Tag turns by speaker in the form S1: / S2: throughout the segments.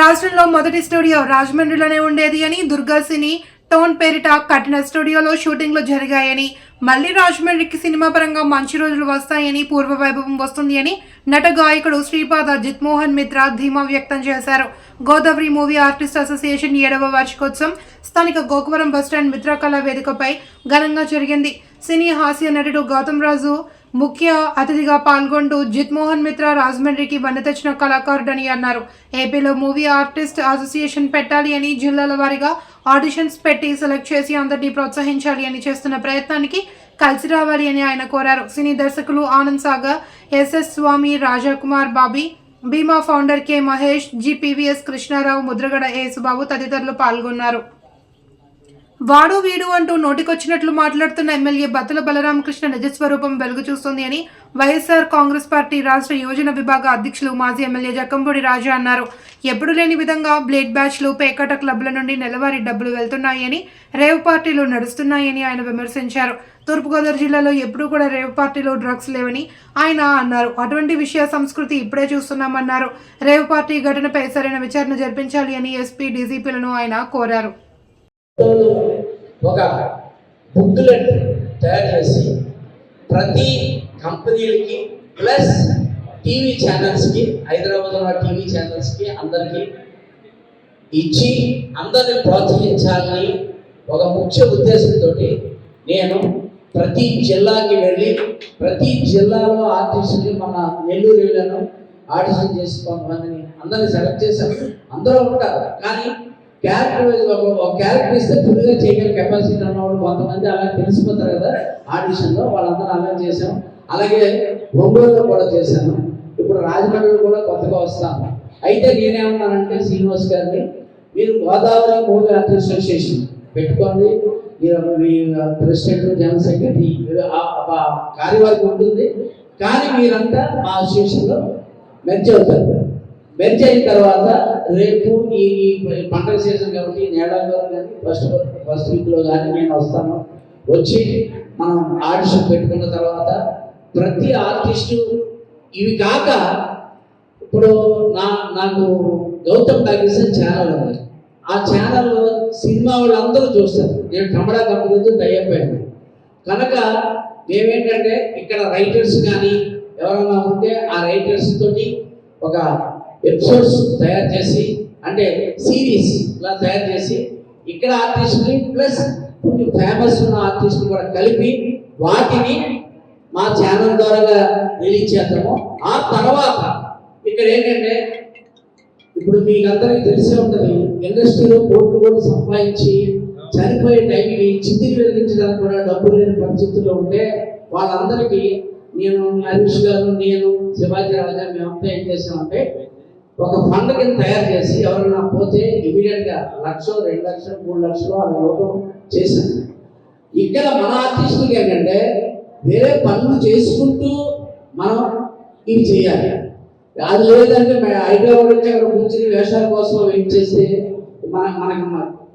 S1: రాష్ట్రంలో మొదటి స్టూడియో రాజమండ్రిలోనే ఉండేది అని దుర్గా సినీ టోన్ పేరిట కట్టిన స్టూడియోలో షూటింగ్లు జరిగాయని మళ్ళీ రాజమండ్రికి సినిమా పరంగా మంచి రోజులు వస్తాయని పూర్వ వైభవం వస్తుంది అని నట గాయకుడు శ్రీపాద జిత్మోహన్ మిత్ర ధీమా వ్యక్తం చేశారు. గోదావరి మూవీ ఆర్టిస్ట్ అసోసియేషన్ ఏడవ వార్షికోత్సవం స్థానిక గోకువరం బస్టాండ్ మిత్ర కళా వేదికపై ఘనంగా జరిగింది. సినీ హాస్య నటుడు గౌతమ్ రాజు ముఖ్య అతిథిగా పాల్గొంటూ జిత్మోహన్ మిత్ర రాజమండ్రికి వన్న తెచ్చిన కళాకారుడని అన్నారు. ఏపీలో మూవీ ఆర్టిస్ట్ అసోసియేషన్ పెట్టాలి అని జిల్లాల వారీగా ఆడిషన్స్ పెట్టి సెలెక్ట్ చేసి అందరినీ ప్రోత్సహించాలి అని చేస్తున్న ప్రయత్నానికి కలిసి రావాలి అని ఆయన కోరారు. సినీ దర్శకులు Anand Sagar S S Swami Rajakumar Bobby Bheema founder K Mahesh G P V S Krishnarao Mudragada Yesubabu తదితరులు పాల్గొన్నారు. వాడు వీడు అంటూ నోటికొచ్చినట్లు మాట్లాడుతున్న ఎమ్మెల్యే బత్తుల బలరామకృష్ణ నిజస్వరూపం వెలుగు చూస్తుంది అని వైఎస్ఆర్ కాంగ్రెస్ పార్టీ రాష్ట్ర యోజన విభాగ అధ్యక్షులు మాజీ ఎమ్మెల్యే జక్కంపూడి రాజా అన్నారు. ఎప్పుడు లేని విధంగా బ్లేడ్ బ్యాచ్లు పేకాట క్లబ్ల నుండి నెలవారీ డబ్బులు వెళ్తున్నాయని రేవ్ పార్టీలు నడుస్తున్నాయని ఆయన విమర్శించారు. తూర్పుగోదావరి జిల్లాలో ఎప్పుడూ కూడా రేవ్ పార్టీలో డ్రగ్స్ లేవని ఆయన అన్నారు. అటువంటి విషయ సంస్కృతి ఇప్పుడే చూస్తున్నామన్నారు. రేవ్ పార్టీ ఘటనపై సరైన విచారణ జరిపించాలి అని ఎస్పీ డీజీపీలను ఆయన కోరారు.
S2: ఒక బుక్లెట్ తయారు చేసి ప్రతి కంపెనీలకి ప్లస్ టీవీ ఛానల్స్కి హైదరాబాద్లో ఉన్న టీవీ ఛానల్స్కి అందరికీ ఇచ్చి అందరిని ప్రోత్సహించాలని ఒక ముఖ్య ఉద్దేశంతో నేను ప్రతి జిల్లాకి వెళ్ళి ప్రతి జిల్లాలో ఆర్టిస్టులు మన నెల్లూరు వెళ్ళాను ఆడిషన్ చేసి కొంతమందిని అందరిని సెలెక్ట్ చేశాను. అందరూ ఉంటారు కానీ క్యారెక్టర్ వైజ్ ఒక క్యారెక్టర్ ఇస్తే ఫుల్గా చేయగల కెపాసిటీ ఉన్నవాళ్ళు కొంతమంది అలా తెలిసిపోతారు కదా. ఆడిషన్లో వాళ్ళందరూ అలా చేశాం. అలాగే ఒంగోలులో కూడా చేశాను. ఇప్పుడు రాజమండ్రిలో కూడా కొత్తగా వస్తాను. అయితే నేనేమన్నానంటే శ్రీనివాస్ గారిని మీరు గోదావరి మూవీ ఆర్టిస్ట్ అసోసియేషన్ పెట్టుకోండి. మీరు మీ ప్రెసిడెంట్ జనరల్ సెక్రటరీ కార్యవర్గం ఉంటుంది. కానీ మీరంతా మా అసోసియేషన్లో మెర్జ్ అవుతారు. మెర్జ్ అయిన తర్వాత రేపు ఈ పంట పండగ సీజన్ కాబట్టి నేడాల్లో కానీ ఫస్ట్ ఫస్ట్ వీక్లో కానీ నేను వస్తాను. వచ్చి మనం ఆడిషన్ పెట్టుకున్న తర్వాత ప్రతి ఆర్టిస్టు ఇవి కాక ఇప్పుడు నా నాకు గౌతమ్ టాకీస్ ఛానల్ ఉంది. ఆ ఛానల్లో సినిమా వాళ్ళందరూ చూస్తారు. నేను కమడా కంపెనీతో టైప్ కనుక మేమేంటంటే ఇక్కడ రైటర్స్ కానీ ఎవరైనా ఉంటే ఆ రైటర్స్ తోటి ఒక ఎపిసోడ్స్ తయారు చేసి అంటే సిరీస్ ఇలా తయారు చేసి ఇక్కడ ఆర్టిస్ట్ని ప్లస్ కొన్ని ఫేమస్ ఉన్న ఆర్టిస్ట్ని కూడా కలిపి వాటిని మా ఛానల్ ద్వారా రిలీజ్ చేద్దాము. ఆ తర్వాత ఇక్కడ ఏంటంటే ఇప్పుడు మీకు అందరికీ తెలిసే ఉంటుంది ఇండస్ట్రీలో కోట్లు కూడా సంపాదించి చనిపోయే టైంకి చిత్తి వెలిగించడానికి కూడా డబ్బు లేని పరిస్థితుల్లో ఉంటే వాళ్ళందరికీ నేను హరీష్ గారు నేను శివాజీ రాజా మేమంతా ఏం చేసామంటే ఒక ఫండ్ కింద తయారు చేసి ఎవరైనా పోతే ఇమీడియట్గా లక్షలు లక్ష రెండు లక్షలు మూడు లక్షలు అలా ఇవ్వడం చేశాను ఇక్కడ మన ఆర్టిస్టులకి ఏంటంటే వేరే పనులు చేసుకుంటూ మనం ఇవి చేయాలి. అది లేదంటే ఐడియా హైదరాబాద్ నుంచి అక్కడ కూర్చుని వేషాల కోసం వెయిట్ చేస్తే మన మనకు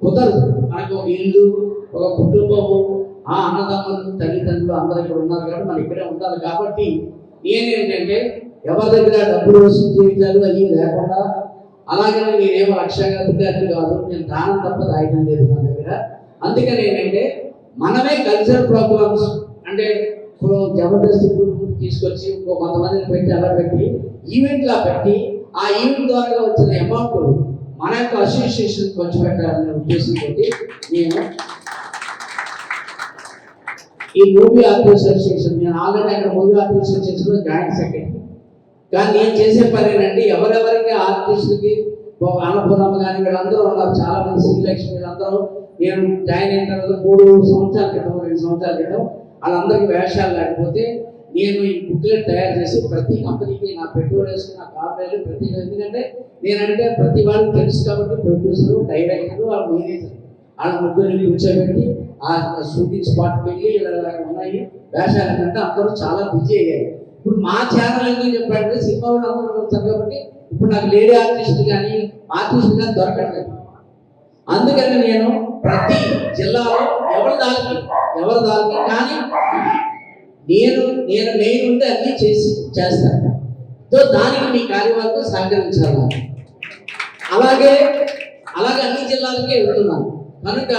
S2: కుదరదు. మనకు ఒక ఇల్లు ఒక కుటుంబము ఆ అన్నదమ్ములు తల్లిదండ్రులు అందరూ ఇక్కడ ఉన్నారు కాబట్టి మనం ఇక్కడే ఉండాలి. కాబట్టి నేనేంటంటే ఎవరి దగ్గర డబ్బులు వసూలు చేయించాలి అవి లేకుండా అలాగే నేనేమో లక్ష్యంగా విద్యార్థి కాదు నేను దానం తప్ప దాయడం లేదు నా దగ్గర. అందుకని ఏంటంటే మనమే కల్చర్ ప్రోగ్రామ్స్ అంటే ఇప్పుడు జబర్దస్త్ గ్రూప్ తీసుకొచ్చి ఇంకో కొంతమందిని పెట్టి అలా పెట్టి ఈవెంట్ లా పెట్టి ఆ ఈవెంట్ ద్వారా వచ్చిన అమౌంట్ మన యొక్క అసోసియేషన్ ఖర్చు పెట్టాలనే ఉద్దేశంతో నేను ఈ మూవీ ఆర్టిస్ట్ అసోసియేషన్ నేను ఆల్రెడీ అక్కడ మూవీ ఆర్టిస్ట్ అసోసియేషన్లో జాయింట్ సెక్రటరీ కానీ నేను చేసే పని ఏంటంటే ఎవరెవరికి ఆర్టిస్ట్కి అన్నపూర్ణమ్మ కానీ వీళ్ళందరూ ఉన్నారు చాలా మంది శ్రీలక్ష్మి వీళ్ళందరూ. నేను జాయిన్ అయిన తర్వాత మూడు సంవత్సరాల క్రితం రెండు సంవత్సరాల క్రితం వాళ్ళందరికీ వేషాలు లేకపోతే నేను ఈ బుక్లెట్ తయారు చేసి ప్రతి కంపెనీకి నా పెట్రోల్ వేసుకుని నా కార్లు ప్రతి ఎందుకంటే నేనంటే ప్రతి వాళ్ళకి తెలుసు కాబట్టి ప్రొడ్యూసరు డైరెక్టరు ఆ మేనేజర్. వాళ్ళ ముగ్గురిని కూర్చోబెట్టి ఆ షూటింగ్ స్పాట్కి వెళ్ళి ఇలా ఇలా ఉన్నాయి. వేషాలు ఏంటంటే అందరూ చాలా బిజీ అయ్యారు. ఇప్పుడు మా ఛానల్ ఎందుకు చెప్పారంటే సినిమా వాళ్ళు అందరూ వస్తారు కాబట్టి ఇప్పుడు నాకు లేడీ ఆర్టిస్ట్ కానీ ఆర్టిస్ట్ కానీ దొరకట్లేదు. అందుకని నేను ప్రతి జిల్లాలో ఎవరి దానికి ఎవరి దానికి కానీ నేను నేను మెయిన్ ఉంటే అన్ని చేసి చేస్తాను. సో దానికి మీ కార్యవర్గం సహకరించాలి. అలాగే అలాగే అన్ని జిల్లాలకే వెళ్తున్నాను. కనుక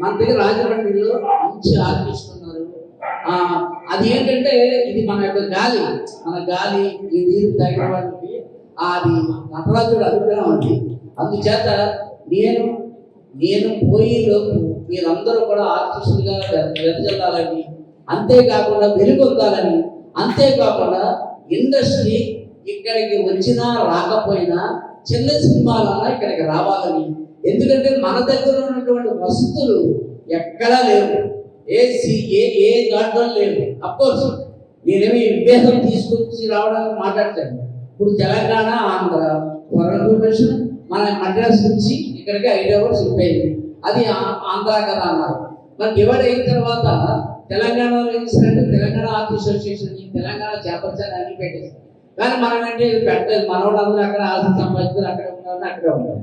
S2: మన దగ్గర రాజమండ్రిలో మంచి ఆర్టిస్ట్ ఉన్నారు. అది ఏంటంటే ఇది మన యొక్క గాలి మన గాలి ఈ నీరు తాగిన అది నటరాజుడు అనుగ్రహం అండి. అందుచేత నేను నేను పోయేలోపు మీరందరూ కూడా ఆర్టిస్టులుగా వెదజల్లాలని అంతేకాకుండా వెలుగొందాలని అంతేకాకుండా ఇండస్ట్రీ ఇక్కడికి వచ్చినా రాకపోయినా చిన్న సినిమాలన్నా ఇక్కడికి రావాలని. ఎందుకంటే మన దగ్గర ఉన్నటువంటి వసతులు ఎక్కడా లేవు. ఏ ఏ ఏ దాంట్లో లేవు. అఫ్కోర్స్ నేనేమి విభేదం తీసుకొచ్చి రావడానికి మాట్లాడతాను ఇప్పుడు తెలంగాణ ఆంధ్ర ఫర్ మన మద్రాస్ నుంచి ఇక్కడికి ఐదు అవర్స్ అయిపోయింది అది ఆ- ఆంధ్ర కదా అన్నారు. మరి డివైడ్ అయిన తర్వాత తెలంగాణలో ఇచ్చినట్టు తెలంగాణ ఆర్ట్ అసోసియేషన్ ఈ తెలంగాణ చేపర్చాలి అన్ని పెట్టేసి కానీ మనం ఏంటి పెట్టలేదు మనవాళ్ళందరూ అక్కడ ఆస్తి సంపాదించారు అక్కడ ఉన్నారని అక్కడే ఉంటారు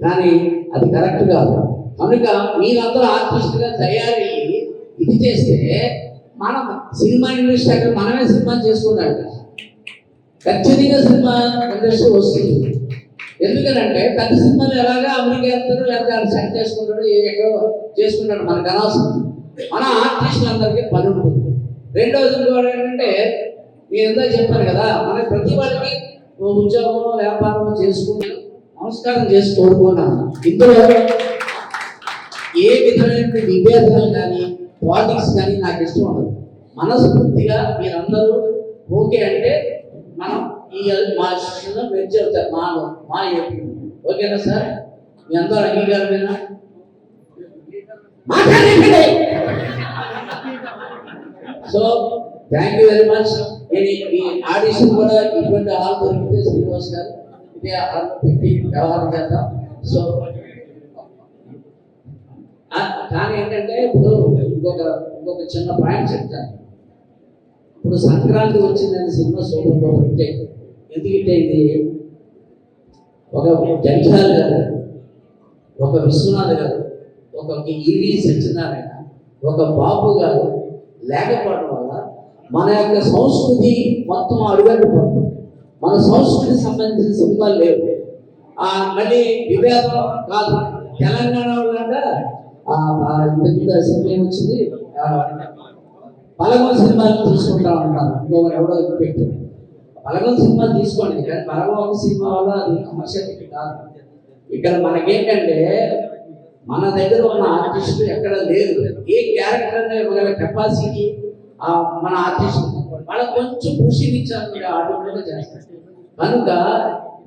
S2: కానీ అది కరెక్ట్ కాదు. కనుక మీరందరూ ఆర్టిస్టుగా తయారయ్యి చేస్తే మనం సినిమా ఇండస్ట్రీ అక్కడ మనమే సినిమా చేసుకుంటాం ఖచ్చితంగా సినిమా ఇండస్ట్రీ వస్తుంది. ఎందుకంటే పెద్ద సినిమాలు ఎలాగా అమెరికా వెళ్తాడు లేకపోతే సెట్ చేసుకుంటాడు ఏ- ఎక్కడో చేసుకుంటాడు మనకు అనవసరం మన ఆర్టిస్టులందరికీ పని ఉంటుంది. రెండవది కూడా ఏంటంటే నేను ఎంత చెప్పాను కదా మన ప్రతి వాళ్ళకి ఉద్యోగమో ఉద్యోగం వ్యాపారం చేసుకుంటూ నమస్కారం చేసి కోరుకున్నాను ఇందులో ఏ విధమైన విభేదాలు కానీ పాలిటిక్స్ కానీ నాకు ఇష్టం ఉండదు. మనస్ఫూర్తిగా మీరందరూ ఓకే అంటే మనం ఈ మా శిష్యులు మెచ్చి అవుతారు మా మా ఓకేనా సార్? మీ అందరూ అంగీకారమేనా? మాట్లాడండి so thank you very much నేను ఈ ఆడిషన్ కూడా ఇటువంటి హాల్ దొరికితే శ్రీనివాస్ గారు ఇదే హాల్ పెట్టి వ్యవహారం చేద్దాం. సో కానీ ఏంటంటే ఇప్పుడు ఇంకొక ఇంకొక చిన్న పాయింట్ చెప్తాను. ఇప్పుడు సంక్రాంతి వచ్చిందని సినిమా సూపర్లో పెట్టే. ఎందుకంటే ఇది ఒక జంజాల్ గారు ఒక విశ్వనాథ్ గారు ఒక ఈవి సత్యనారాయణ ఒక బాబు గారు లేకపోవడం వల్ల మన యొక్క సంస్కృతి మొత్తం అడుగట్టుకుంటుంది మన సంస్కృతికి సంబంధించిన సినిమాలు లేవు. ఆ మళ్ళీ విభేదం కాదు. తెలంగాణ వాళ్ళంట ఇంత ఆ, సినిమా ఏమొచ్చింది బలగం సినిమాలు తీసుకుంటా ఉంటారు. ఇంకొకరు ఎవడో పెట్టి పెట్టారు. బలగం సినిమాలు తీసుకోండి. కానీ బలగం సినిమా వల్ల అది కమర్షియల్ కాదు. ఇక్కడ మనకేంటంటే మన దగ్గర ఉన్న ఆర్టిస్ట్ ఎక్కడ లేదు. ఏ క్యారెక్టర్ ఇవ్వగల కెపాసిటీ మన ఆర్టిస్ట్ వాళ్ళకి కొంచెం కృషి ఇచ్చారు. ఆటోమేటిక్గా చేస్తారు. కనుక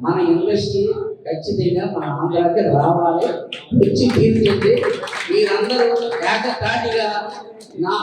S2: మన ఇండస్ట్రీ ఖచ్చితంగా మన ఆంధ్రాకి రావాలి. వచ్చి తీర్చింది మీరందరూ ఏకతాటిగా నా